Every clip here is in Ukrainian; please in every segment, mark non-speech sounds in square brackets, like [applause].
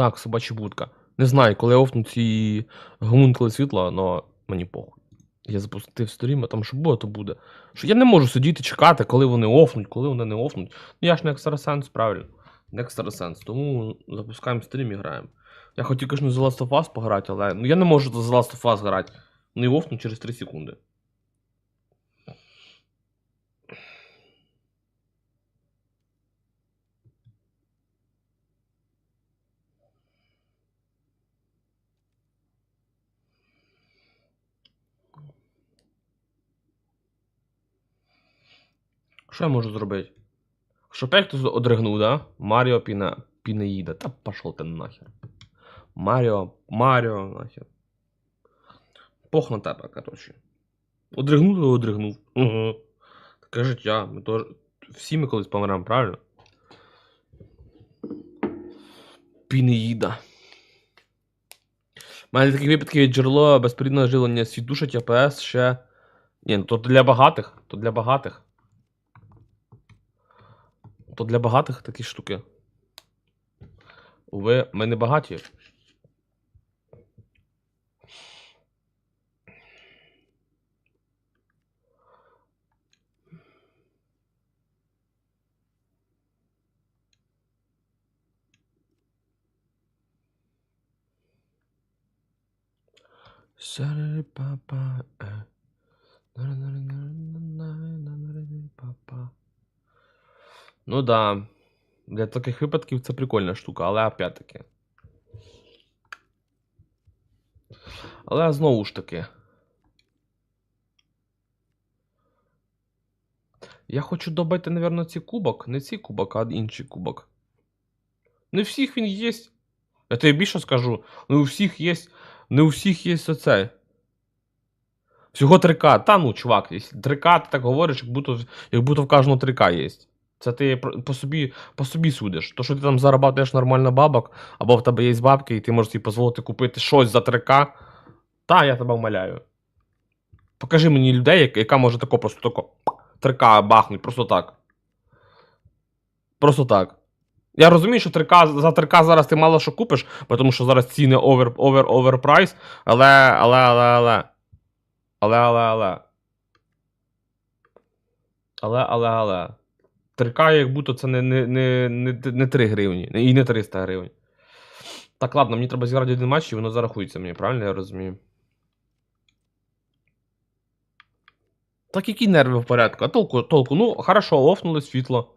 Так, собача будка. Не знаю, коли офну ці гомункули світла, але мені похуй. Я запустив сторім, а там що буде, то буде. Що я не можу сидіти чекати, коли вони офнуть, коли вони не офнуть. Ну я ж не екстрасенс, правильно. Не екстрасенс. Тому запускаємо стрім і граємо. Я хотів, звісно, за Last of Us пограти, але ну, я не можу за Last of Us грати. Не офну через 3 секунди. Що я можу зробити? Щоб хтось одригнув, да? Маріо Піне... Пінеїда. Та пошел ти нахер. Маріо, Маріо, нахер. Пох на тебе, коротше. Одригнув, то одригнув. Угу. Таке життя. Ми тож... Всі ми колись помремо, правильно? Пінеїда. У мене таких випадків є джерело безперідного живлення світушить АПС ще. Ні, ну то для багатих. То для багатих. То для багатих такі штуки. Уви, ми не багаті. Шари-па-па, е. Нари-нари-нари-нари-нари-па-па. Ну да. Для таких випадків це прикольна штука, але опять-таки. Але знову ж таки. Я хочу добити, напевно, ці кубок. Не ці кубок, а інший кубок. Не у всіх він є. Я тобі більше скажу. Не у всіх є. Не у всіх є оцей. Всього 3К. Та ну, чувак, якщо 3К, ти так говориш, як будто, як будто в кожного 3К є. Це ти по собі, по собі судиш. То, що ти там зарабатуєш нормально бабок, або в тебе є бабки, і ти можеш собі дозволити купити щось за 3К. Та, я тебе вмоляю. Покажи мені людей, яка може тако просто тако 3К бахнуть, просто так. Просто так. Я розумію, що 3К, за 3К зараз ти мало що купиш, тому що зараз ціни овер, овер, оверпрайс, але, але, але, але. Але, але, але. Але, але, але. 3К, як будто це не, не, не, не, не 3 гривні. І не 300 гривень. Так, ладно, мені треба зіграти один матч, і воно зарахується мені, правильно я розумію? Так які нерви в порядку? А толку, толку. Ну, хорошо, офнули світло.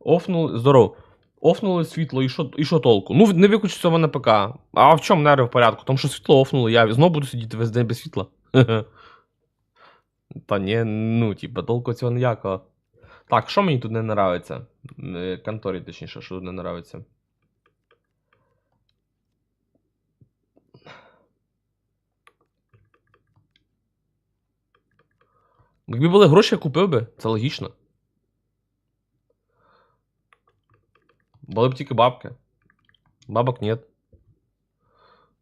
Офнули. Здорово. Офнули світло, і що, і що толку? Ну, не виключиться в мене ПК. А в чому нерви в порядку? Тому що світло офнуло, я знову буду сидіти весь день без світла. [laughs] Та ні, ну, типа, толку цього ніякого. Так, що мені тут не нравиться? Е, Конторі, точніше, що тут не нравиться. Якби були гроші, я купив би, це логічно. Були б тільки бабки. Бабок нет.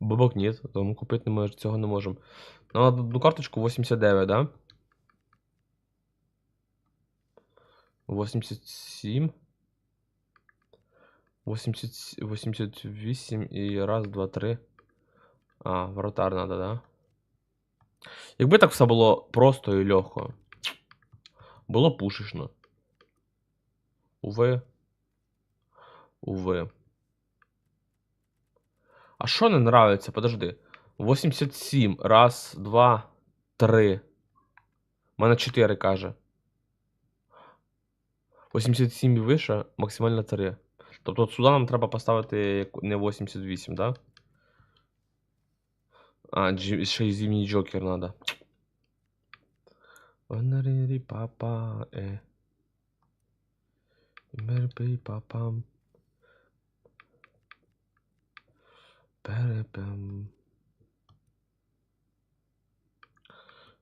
Бабок нет, тому купити не мож, цього не можемо. На одну карточку 89, да? 87. 80, 88 і раз, два, три. А, вратар надо, да? Якби так все було просто і легко. Було пушечно. Уви. Уви. А що не нравиться? Подожди. 87. Раз, два, три. У мене 4 каже. 87 і вище, максимально 3. Тобто от сюди нам треба поставити як- не 88, да? А, джі- ще й зимній джокер надо. Онарірі папа, е. Мерпі папам. Перепем.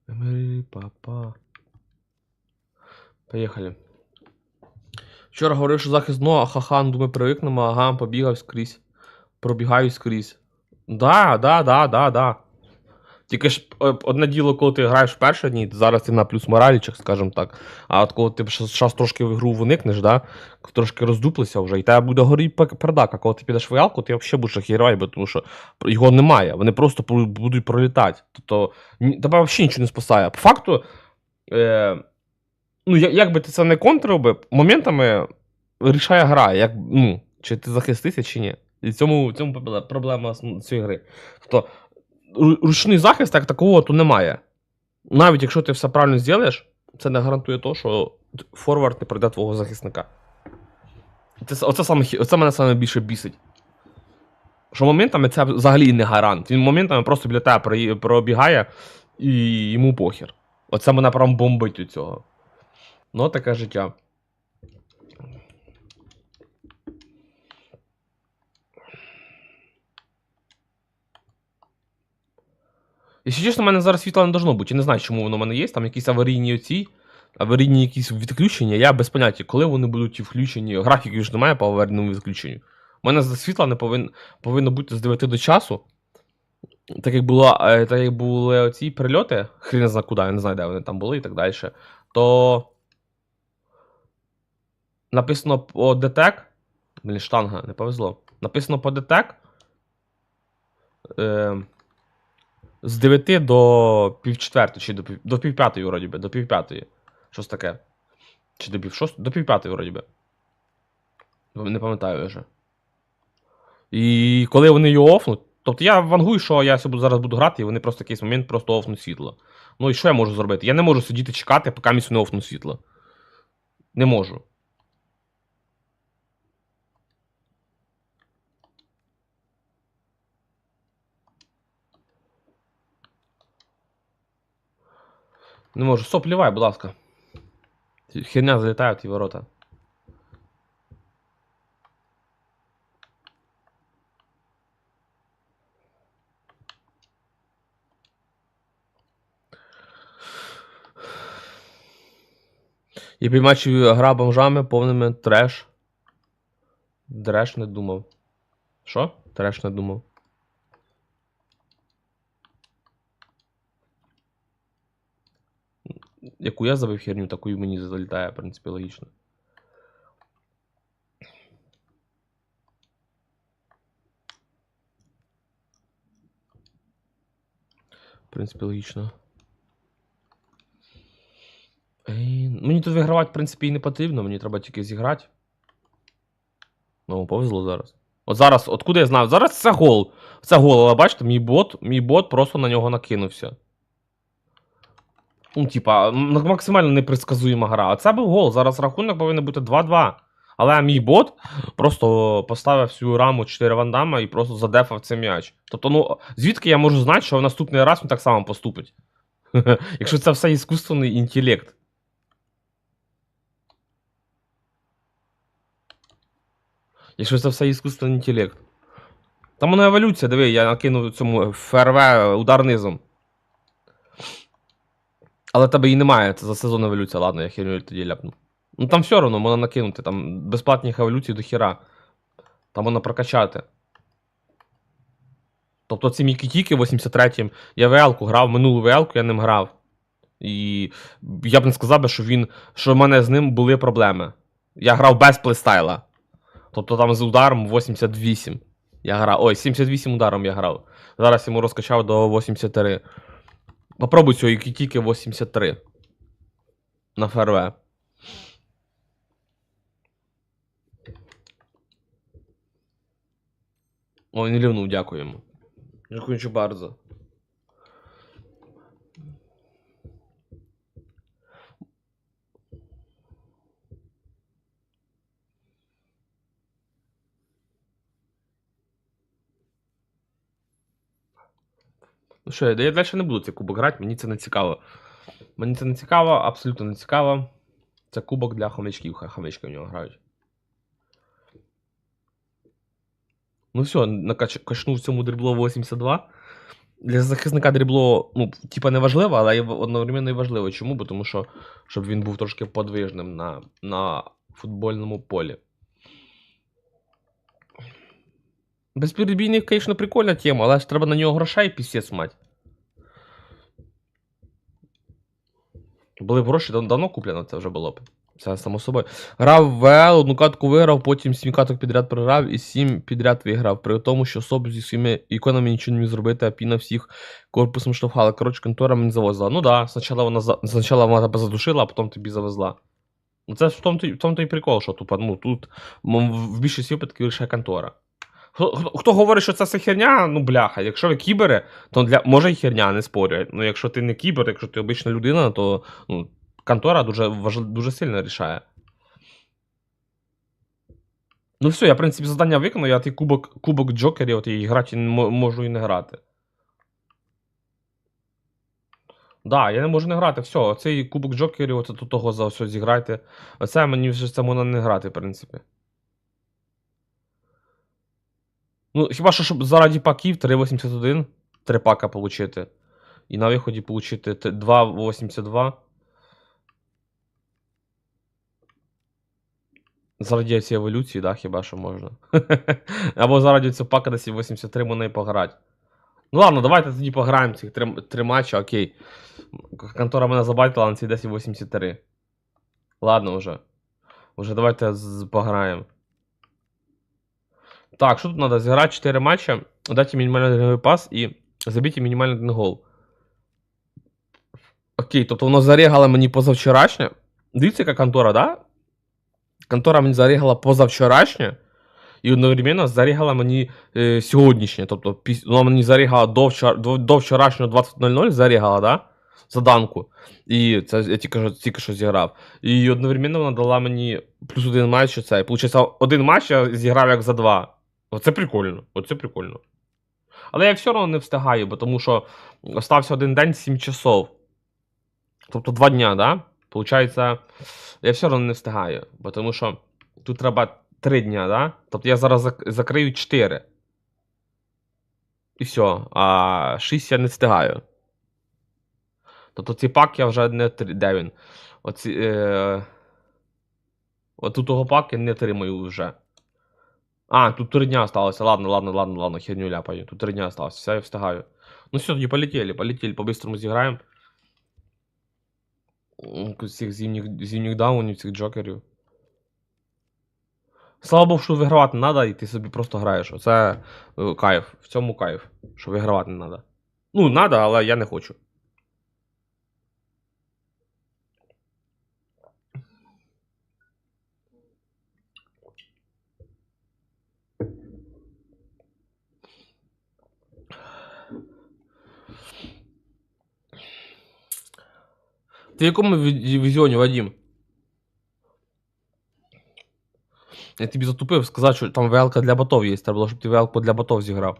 Мерпі папа. Поїхали. Вчора говорив, що захист ха-ха, ну, думаю, привикнемо, ага, побігав скрізь. Пробігаю скрізь. Да, да, да, да, да. Тільки ж е, одне діло, коли ти граєш в перші дні, зараз ти на плюс моралічах, скажімо так. А от коли ти зараз трошки в ігру виникнеш, да, трошки роздуплися вже, і тебе буде горіти пердак, а коли ти підеш в ялку, ти взагалі будеш охерівати, бо тому що його немає. Вони просто будуть пролітати. Тобто тебе взагалі нічого не спасає. По факту, е, ну, як би ти це не контрив моментами рішає гра, як, ну, чи ти захистися, чи ні. І в цьому, в цьому проблема цієї гри. Тобто, ручний захист як такого то немає. Навіть якщо ти все правильно зробиш, це не гарантує того, що форвард не пройде твого захисника. Це, оце, саме, оце мене саме більше бісить. Що моментами це взагалі не гарант. Він моментами просто біля тебе пробігає і йому похер. Оце мене прям бомбить у цього. Ну, таке життя. Якщо чесно, в мене зараз світла не должно бути. Я не знаю, чому воно в мене є. Там якісь аварійні оці, аварійні якісь відключення. Я без поняття, коли вони будуть включені. Графіків ж немає по аварійному відключенню. У мене світла не повин, повинно бути з 9 до часу. Так як, було, е, так як були оці прильоти, хрін зна куди, я не знаю, де вони там були і так далі. То написано по ДТЕК. Блін, штанга, не повезло. Написано по ДТЕК. Е, з 9 до півчетвертої, чи до, пів, до півп'ятої, вроді би, до півп'ятої. Щось таке. Чи до півшостої? До півп'ятої, вроді би. Не пам'ятаю вже. І коли вони його офнуть. Тобто я вангую, що я зараз буду грати, і вони просто в якийсь момент просто офнуть світло. Ну і що я можу зробити? Я не можу сидіти чекати, поки місць не офнуть світло. Не можу. Не можу. Стоп, лівай, будь ласка. Херня залітає в ті ворота. Я бачив гра бомжами повними треш. Треш не думав. Що? Треш не думав. Яку я забив херню, таку і мені залітає, в принципі, логічно. В принципі, логічно. Мені тут вигравати, в принципі, і не потрібно, мені треба тільки зіграти. Ну, повезло зараз. От зараз, откуда я знав? Зараз це гол. Це гол, але бачите, мій бот, мій бот просто на нього накинувся. Ну, типа, максимально непредсказуєма гра. А це був гол. Зараз рахунок повинен бути 2-2. Але мій бот просто поставив всю раму 4 вандама і просто задефав цей м'яч. Тобто, ну, звідки я можу знати, що в наступний раз він так само поступить? [laughs] Якщо це все іскусственний інтелект. Якщо це все іскусственний інтелект. Там воно еволюція, диви, я накинув цьому ФРВ удар низом. Але тебе її немає, це за сезон еволюція, ладно, я херню тоді ляпну. Ну там все одно можна накинути, там безплатних еволюцій до хіра. Там можна прокачати. Тобто ці Мікітіки 83-м, я ВЛ-ку грав, минулу ВЛ-ку я ним грав. І я б не сказав би, що він. що в мене з ним були проблеми. Я грав без плейстайла. Тобто там з ударом 88. Я грав. Ой, 78 ударом я грав. Зараз йому розкачав до 83. Попробуй цього тільки 83. На ФРВ. Ой, не лівнув, дякуємо. Дякую bardzo. Ну що, я, далі не буду цей кубок грати, мені це не цікаво. Мені це не цікаво, абсолютно не цікаво. Це кубок для хомячків, хай хомячки в нього грають. Ну все, качнув цьому дрібло 82. Для захисника дрібло, ну, типа не важливо, але одновременно і важливо. Чому? Бо тому що щоб він був трошки подвижним на, на футбольному полі. Безперебійник, звісно, прикольна тема, але ж треба на нього грошей пісець мати. Були б гроші, давно куплено це вже було б. Це само собою. Грав ВЛ, одну катку виграв, потім сім каток підряд програв і сім підряд виграв. При тому, що особи зі своїми іконами нічого не міг зробити, а піна всіх корпусом штовхала. Коротше, контора мені завозила. Ну да, спочатку вона, спочатку вона тебе задушила, а потім тобі завезла. Ну це ж в тому, то і прикол, що тупо, ну тут в більшості випадків лише контора. Хто, хто, говорить, що це все херня, ну бляха, якщо ви кібери, то для може й херня, не спорю. Ну якщо ти не кібер, якщо ти обична людина, то ну, контора дуже, важ... дуже сильно рішає. Ну все, я, в принципі, завдання виконав, я той кубок, кубок Джокерів, от і грати можу і не грати. Да, я не можу не грати. Все, оцей кубок Джокерів, оце тут того за все зіграйте. Оце мені вже це можна не грати, в принципі. Ну, хіба що, щоб заради паків 3,81, 3 пака получити. І на виході получити 2,82. Заради цієї еволюції, да, хіба що можна. [laughs] Або заради цього пака і 83 можна і пограти. Ну ладно, давайте тоді пограємо ці три, три матчі, окей. Контора мене забайтила на цій 1083. Ладно вже. Уже давайте пограємо. Так, що тут треба? Зіграти 4 матчі, дати мінімальний ігровий пас і забити мінімальний один гол. Окей, тобто воно зарігало мені позавчорашнє. Дивіться, яка контора, да? Контора мені зарігала позавчорашнє. І одновременно зарігала мені е, сьогоднішнє. Тобто, піс... вона мені зарігала до, вчор... до, вчорашнього 20.00 зарігала, да? Заданку. І це я тільки, тільки що зіграв. І одновременно вона дала мені плюс один матч, це. Получається, один матч я зіграв як за два. Оце прикольно. Оце прикольно. Але я все одно не встигаю, бо тому що остався один день 7 часов. Тобто два дня, да? Получається, я все одно не встигаю, бо тому що тут треба 3 дня, да? Тобто я зараз закрию 4. І все. А 6 я не встигаю. Тобто цей пак я вже не Де він? Оці, е... Отут того пак я не тримаю вже. А, тут 3 дня осталося. Ладно, ладно, ладно, ладно, херню ляпаю. Тут 3 дня осталось, все, я встигаю. Ну все, тоді полетели, полетели, по-быстрому зіграємо. Цих зимніх, зимніх даунів, цих джокерів. Слава Богу, що вигравати не треба, і ти собі просто граєш. Оце е, кайф. В цьому кайф. Що вигравати не треба. Ну, треба, але я не хочу. Ти в якому ві- дивізіоні, Вадим? Я тобі затупив сказати, що там ВЛК для ботов є. Треба було, щоб ти ВЛК для ботов зіграв.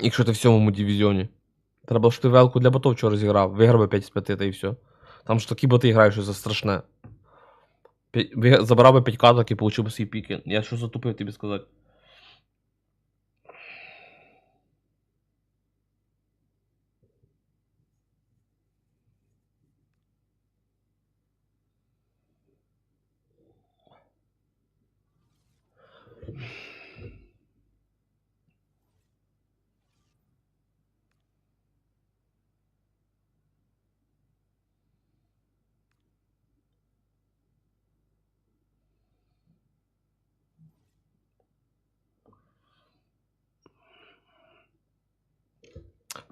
Якщо ти в сьомому дивізіоні. Треба було, щоб ти ВЛК для ботов вчора зіграв. Виграв би 5 з 5 та і все. Там ж такі боти грають, що це страшне. Забрав би 5 каток і получив би свої піки. Я що затупив тобі сказати.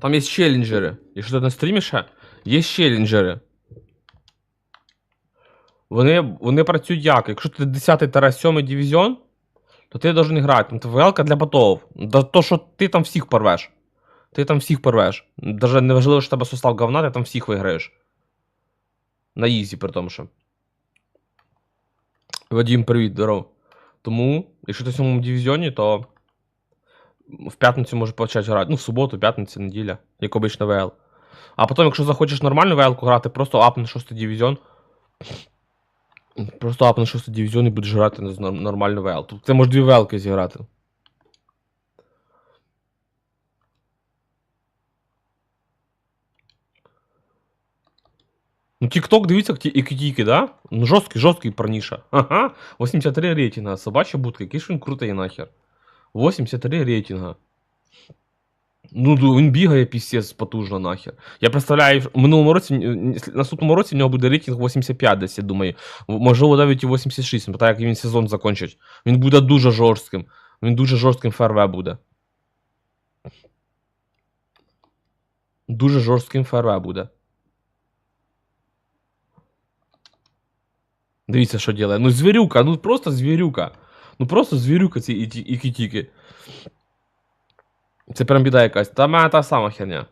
Там є челленджери. Якщо ти на стрімі ще, є челленджери. Вони, вони працюють як? Якщо ти 10 та 7 дивізіон, то ти должен грати. Там ТВЛка для ботов. Да то, що ти там всіх порвеш. Ти там всіх порвеш. Даже не важливо, що тебе состав говна, ти там всіх виграєш. На ізі, при тому що. Вадим, привіт, здоров. Тому, якщо ти в 7 дивізіоні, то в п'ятницю можеш почати грати. Ну, в суботу, п'ятниця, неділя, як обично ВЛ. А потім, якщо захочеш нормальну ВЛ грати, просто апни 6 дивізіон. Просто апни 6 дивізіон і будеш грати нормальну ВЛ. Тобто ти можеш дві ВЛки зіграти. Ну, TikTok, дивіться, які тільки, да? Ну, жорсткий, жорсткий парніша. Ага, 83 рейтинга, собача будка, який ж він крутий нахер. 83 рейтинга. Ну, ду- він бігає пісець потужно нахер. Я представляю, в минулому році, н- н- наступному році в нього буде рейтинг 85 десь, я думаю. В- Можливо, навіть і 86, не питаю, як він сезон закінчить. Він буде дуже жорстким. Він дуже жорстким ФРВ буде. Дуже жорстким ФРВ буде. Дивіться, що ділає. Ну, звірюка, ну просто звірюка. Ну просто звірюка ці іті- ікі-тіки. Це прям біда якась. Та в мене та сама херня.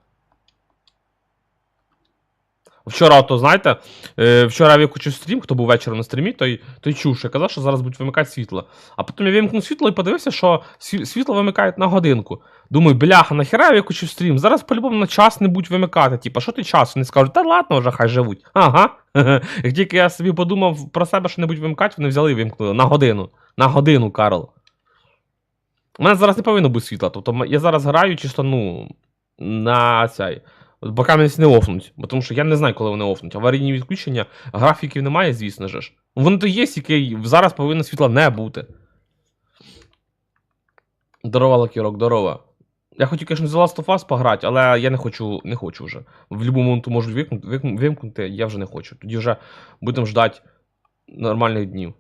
Вчора, то знаєте, е, вчора я виключив стрім, хто був вечором на стрімі, той, той чув, що я казав, що зараз будуть вимикати світло. А потім я вимкнув світло і подивився, що світло вимикають на годинку. Думаю, бляха, нахера я виключив стрім? Зараз по-любому на час не будуть вимикати. Типа, що ти час? Вони скажуть, та ладно, вже хай живуть. Ага. [laughs] Як тільки я собі подумав про себе, що не будуть вимикати, вони взяли і вимкнули. На годину. На годину, Карл. У мене зараз не повинно бути світла. Тобто я зараз граю чисто, ну, на цей. От не офнуть. Бо тому що я не знаю, коли вони офнуть. Аварійні відключення, графіків немає, звісно ж. Воно то є, тільки зараз повинно світла не бути. Здорова, Лакірок, здорова. Я хотів, звісно, The Last of Us пограти, але я не хочу, не хочу вже. В будь-якому моменту можуть вимкнути, вимкнути, я вже не хочу. Тоді вже будемо ждати нормальних днів.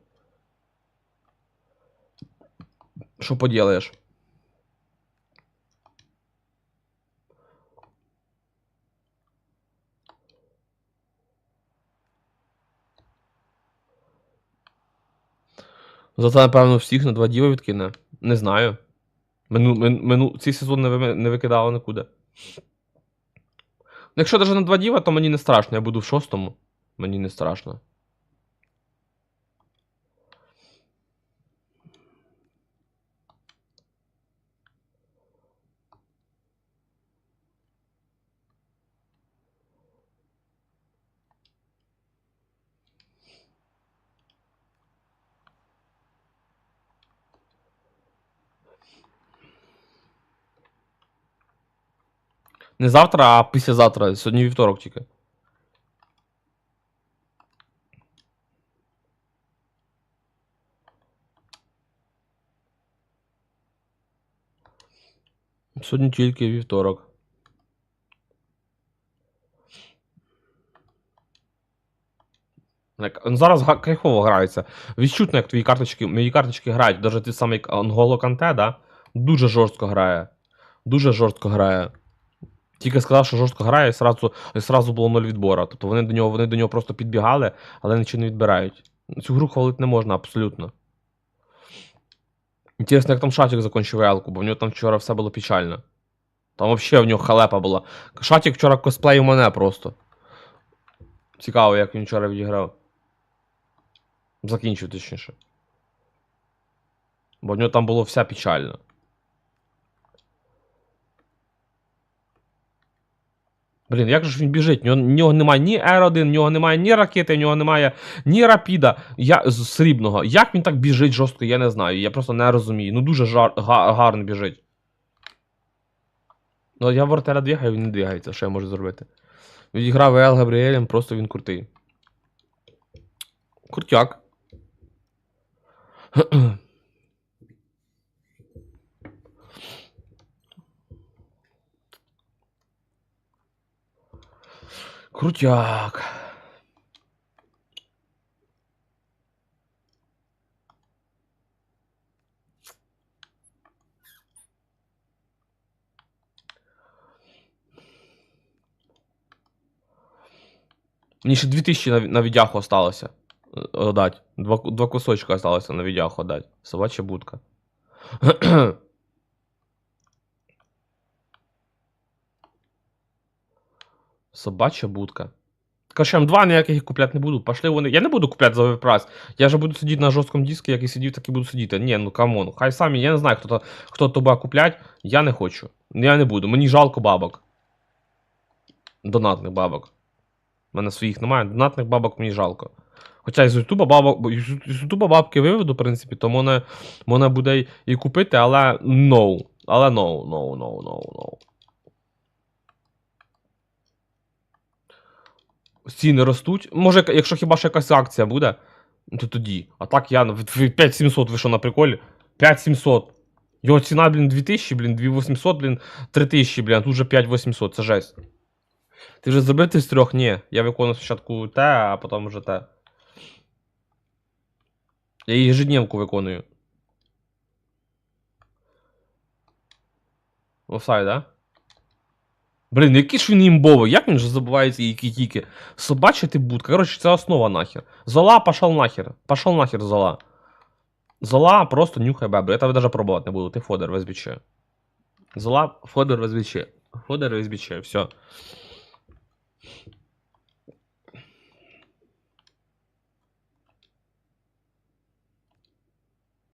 Що поділаєш? Зато, напевно, всіх на два діва відкине. Не знаю. Мину, мину, цей сезон не, не викидало нікуди. Ну, Якщо навіть на два діва, то мені не страшно. Я буду в шостому. Мені не страшно. Не завтра, а післязавтра. Сьогодні вівторок тільки. Сьогодні тільки вівторок. Ну, Зараз кайфово грається. Відчутно, як твої карточки, мої карточки грають. Даже ти самий Анголо Канте, да? Дуже жорстко грає. Дуже жорстко грає. Тільки сказав, що жорстко грає, і сразу, і сразу було ноль відбора. Тобто вони до нього, вони до нього просто підбігали, але нічого не відбирають. Цю гру хвалити не можна абсолютно. Інтересно, як там Шатік закінчив елку, бо в нього там вчора все було печально. Там взагалі в нього халепа була. Шатік вчора косплеїв мене просто. Цікаво, як він вчора відіграв. Закінчив, точніше. Бо в нього там було все печально. Блін, як ж він біжить? В нього, немає ні R1, в нього немає ні ракети, в нього немає ні рапіда я, з срібного. Як він так біжить жорстко, я не знаю. Я просто не розумію. Ну дуже жар, га, гарно біжить. Ну, я вортера двигаю, він не двигається, що я можу зробити. Відіграв Ел Габріелем, просто він крутий. Крутяк. [clears throat] Крутяк. Мені ще 2000 на, на відяху осталося. е, Дать. Два, ку- два кусочка осталося на відяху дать. Собача будка. [clears throat] Собача будка. Короче, М2 ніяких купляти не буду. Пошли вони. Я не буду купляти за оверпрайс. Я же буду сидіти на жорсткому диску, як і сидів, так і буду сидіти. Ні, ну камон. Хай самі, я не знаю, хто то, хто то буде куплять. Я не хочу. Я не буду. Мені жалко бабок. Донатних бабок. У мене своїх немає. Донатних бабок мені жалко. Хоча з Ютуба бабок, з Ютуба бабки виведу, в принципі, то мене, мене буде і купити, але no. Але no, no, no, no, no. Ціни ростуть. Може, якщо хіба що якась акція буде, то тоді. А так я в 5700 вийшов на приколі. 5700. Його ціна, блін, 2000, блін, 2800, блін, 3000, блін, а тут вже 5800, це жесть. Ти вже зробив ти з трьох? Ні. Я виконую спочатку те, а потім вже те. Я ежедневку виконую. Офсайд, да? Блін, який ж він імбовий, як він же забувається і тільки. Собачий ти будка. Коротше, це основа нахер. Зола пошел нахер. Пошел нахер зола. Зола просто нюхай бебру. Я тебе даже пробувати не буду. Ти фодер везбіче. Зола, фодер везбіче. Фодер везбіче, все.